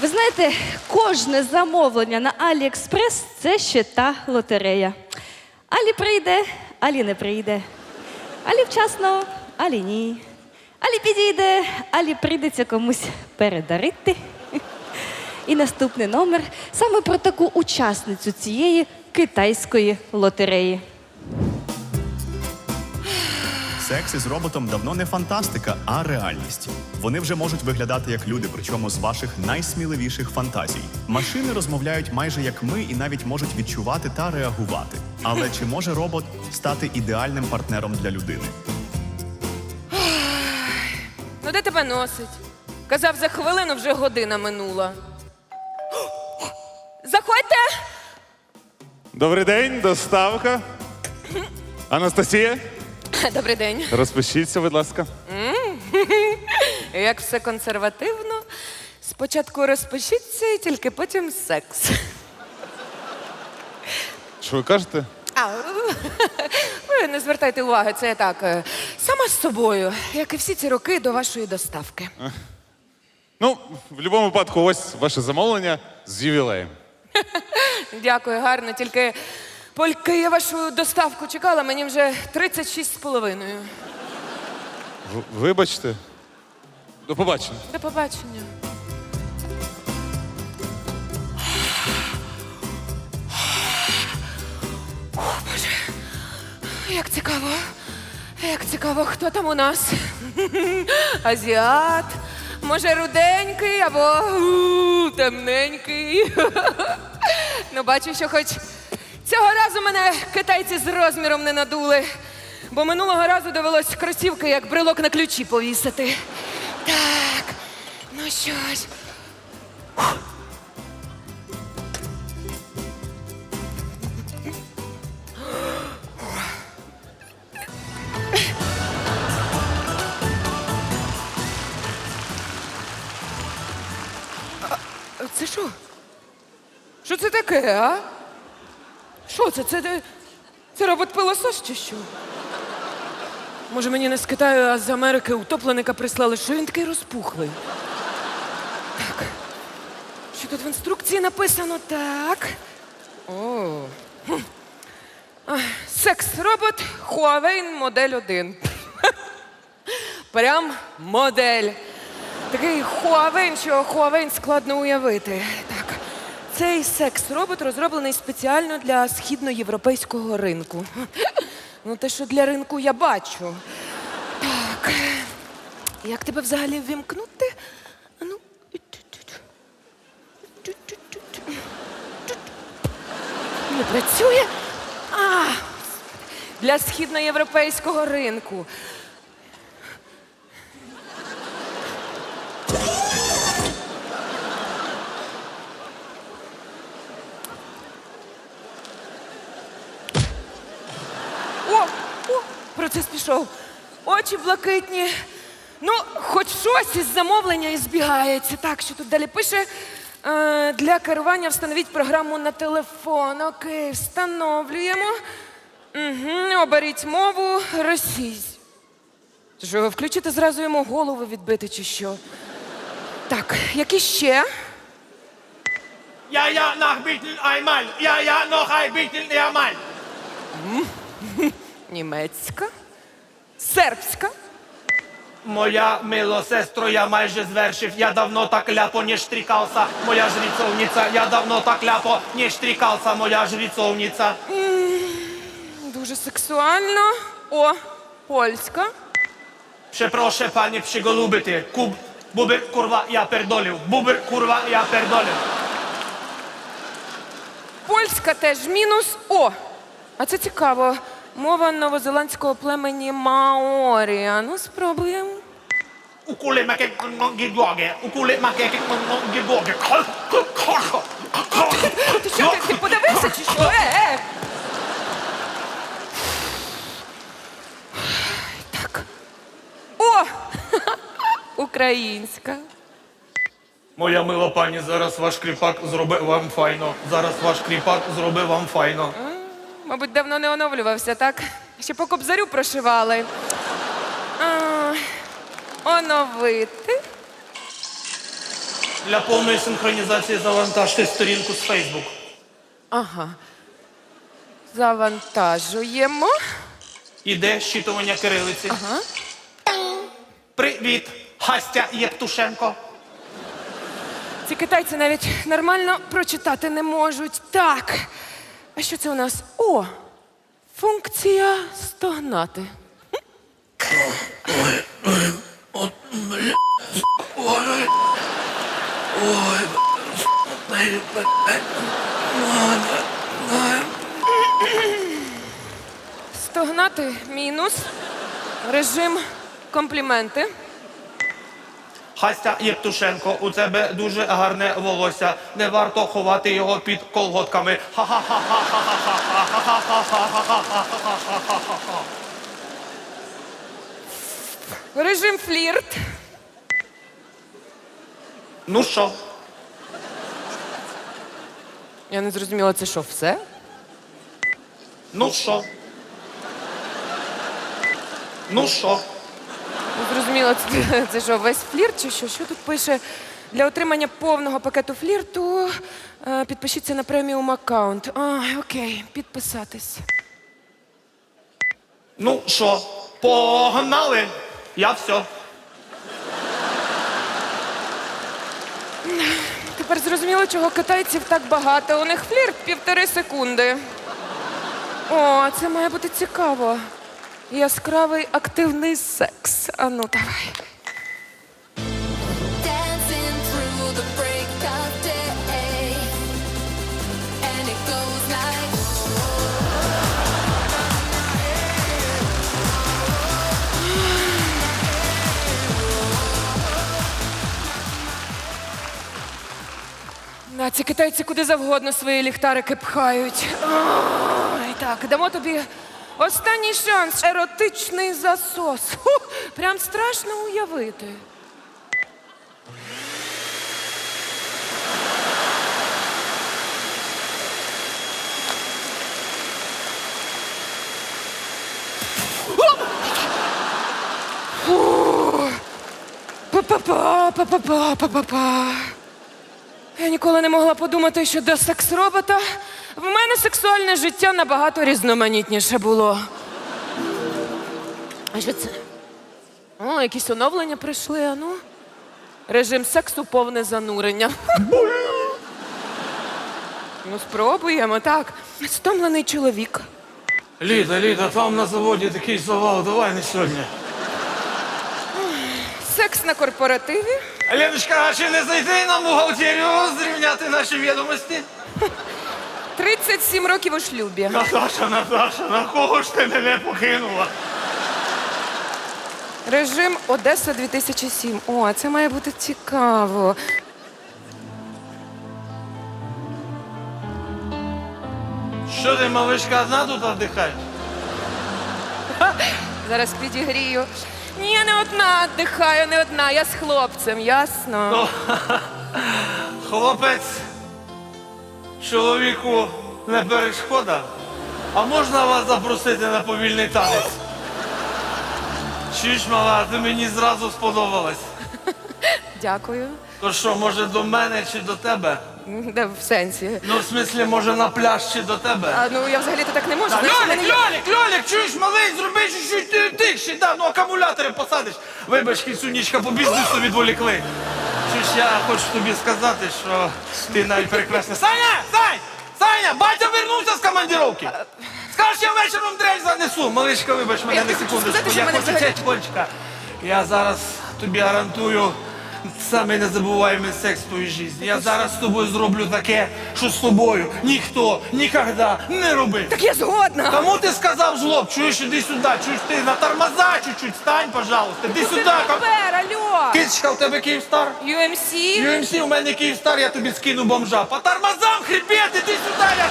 Ви знаєте, кожне замовлення на Аліекспрес це ще та лотерея. Алі прийде, Алі не прийде. Алі вчасно, Алі ні. Алі підійде, Алі прийдеться комусь передарити. І наступний номер саме про таку учасницю цієї китайської лотереї. Секс із роботом давно не фантастика, а реальність. Вони вже можуть виглядати як люди, причому з ваших найсміливіших фантазій. Машини розмовляють майже як ми і навіть можуть відчувати та реагувати. Але чи може робот стати ідеальним партнером для людини? Ну де тебе носить? Казав, за хвилину вже година минула. Заходьте! Добрий день, доставка. Анастасія, Добрий день. розпишіться, будь ласка. Як все консервативно. Спочатку розпишіться і тільки потім секс. Що ви кажете? А, ви не звертайте уваги, це я так. е, Сама з собою, як і всі ці роки до вашої доставки. Ну, в будь-якому випадку, ось ваше замовлення з ювілеєм. Дякую, гарно. Тільки поки я вашу доставку чекала, мені вже 36 з половиною. В- Вибачте. До побачення. До побачення. О, Боже, як цікаво. Як цікаво, хто там у нас? Азіат. Може, руденький або у, темненький. Ну, бачу, що хоч цього разу мене китайці з розміром не надули. Бо минулого разу довелось кросівки як брелок на ключі повісити. Так, ну що ж. Це що? Що це таке, а? Що це? Це, це, це робот-пилосос чи що? Може, мені не з Китаю, а з Америки утопленика прислали, що він такий розпухлий. Так. Що тут в інструкції написано? Так. О. Секс-робот Huawei модель 1. Прям модель. Такий Huawei, що Huawei складно уявити. Цей секс-робот розроблений спеціально для східноєвропейського ринку. Ну, те, що для ринку я бачу. Так. Як тебе взагалі ввімкнути? Ну. Не працює? А, для східноєвропейського ринку. О, о, процес пішов. Очі блакитні. Ну, хоч щось із замовлення і збігається. Так, що тут далі пише. Е, для керування встановіть програму на телефон. Окей, встановлюємо. Угу, оберіть мову російську. Що, ви включите зразу йому голову відбити чи що? Так, які ще? Nach Bieten einmal. Ja, ja, noch ein Bieten einmal. Німецька, сербська. Моя мило сестро, я майже звершив. Я давно так ляпо не штрикався, моя жрицовниця. Я давно так ляпо не штрикався, моя жрицовниця. Дуже сексуально. О, польська. Przeproszę panie przygolubity. Kub, buber, kurwa, ja perdolił. Buber, kurwa, ja perdolił. Польська теж мінус. О! А це цікаво. Мова новозеландського племені Маорі. А ну спробуємо. Gidłogie. Ukule make gidłogie. Ти що, ти, ти подивився чи що? Е, е! Так. О! Українська. Моя мила пані, зараз ваш кріпак зробив вам файно. Зараз ваш кріпак зробив вам файно. Мабуть, давно не оновлювався, так? Ще по кобзарю прошивали. А, оновити. Для повної синхронізації завантажте сторінку з Facebook. Ага. Завантажуємо. Іде щитування кирилиці. Ага. Привіт, Гастя Єптушенко. Ці китайці навіть нормально прочитати не можуть. Так. А що це у нас? О! Функція стогнати. Ой, ой, от, бля, ой, ой. Стогнати мінус. Режим компліменти. Хастя Єптушенко, у тебе дуже гарне волосся. Не варто ховати його під колготками. Режим флірт. Ну що? Я не зрозуміла, це що, все? Ну що? Ну що? Не зрозуміла, це, це що, весь флірт чи що? Що тут пише? Для отримання повного пакету флірту е, підпишіться на преміум аккаунт. А, окей, підписатись. Ну що, погнали? Я все. Тепер зрозуміло, чого китайців так багато. У них флірт півтори секунди. О, це має бути цікаво. Яскравий активний секс. А ну давай. Да, ці китайці куди завгодно свої ліхтарики пхають. Ой, так, дамо тобі останній шанс. Еротичний засос. Фу, прям страшно уявити. Па-па-па, па-па-па, па-па-па. Я ніколи не могла подумати, що до секс-робота в мене сексуальне життя набагато різноманітніше було. А що це? О, якісь оновлення прийшли, а ну. Режим сексу повне занурення. Ну, спробуємо, так. Стомлений чоловік. Ліда, Ліда, там на заводі такий завал, давай не сьогодні. Секс на корпоративі. Леночка, а чи не зайти на бухгалтерію зрівняти наші відомості? 37 років у шлюбі. Наташа, Наташа, на кого ж ти мене покинула? Режим Одеса 2007. О, це має бути цікаво. Що ти, малишка, одна тут віддихаєш? Зараз підігрію. Ні, не одна дихаю, не одна. Я з хлопцем, ясно. Хлопець чоловіку не перешкода. А можна вас запросити на повільний танець? Чуєш, мала, ти мені зразу сподобалась. Дякую. То що, може до мене чи до тебе? Де в сенсі? Ну, в смислі, може на пляж чи до тебе? А ну я взагалі-то так не можу. Та, Знаєш, в Льолік, мене є- Льолік, Льолік, чуєш, малий, зроби чуть-чуть тихше, да, ну акумулятори посадиш. Вибач, кінцюнічка, по бізнесу відволікли. Чуєш, я хочу тобі сказати, що ти навіть прекрасна. Саня! Сань! Саня! Батя вернувся з командировки! Скажеш, я вечором дрель занесу. Маличка, вибач мене на секундочку. Я хочу цять, Я зараз тобі гарантую самий незабуваємий секс в твоїй житті. Я зараз з тобою зроблю таке, що з тобою ніхто ніколи не робив. Так я згодна. Кому ти сказав жлоб? Чуєш, іди сюди, чуєш ти на тормоза чуть-чуть стань, пожалуйста. Іди сюди. Тепер, алло. Кичка, у тебе Київстар? UMC. UMC, у мене Київстар, я тобі скину бомжа. По тормозам хребет, іди сюди, я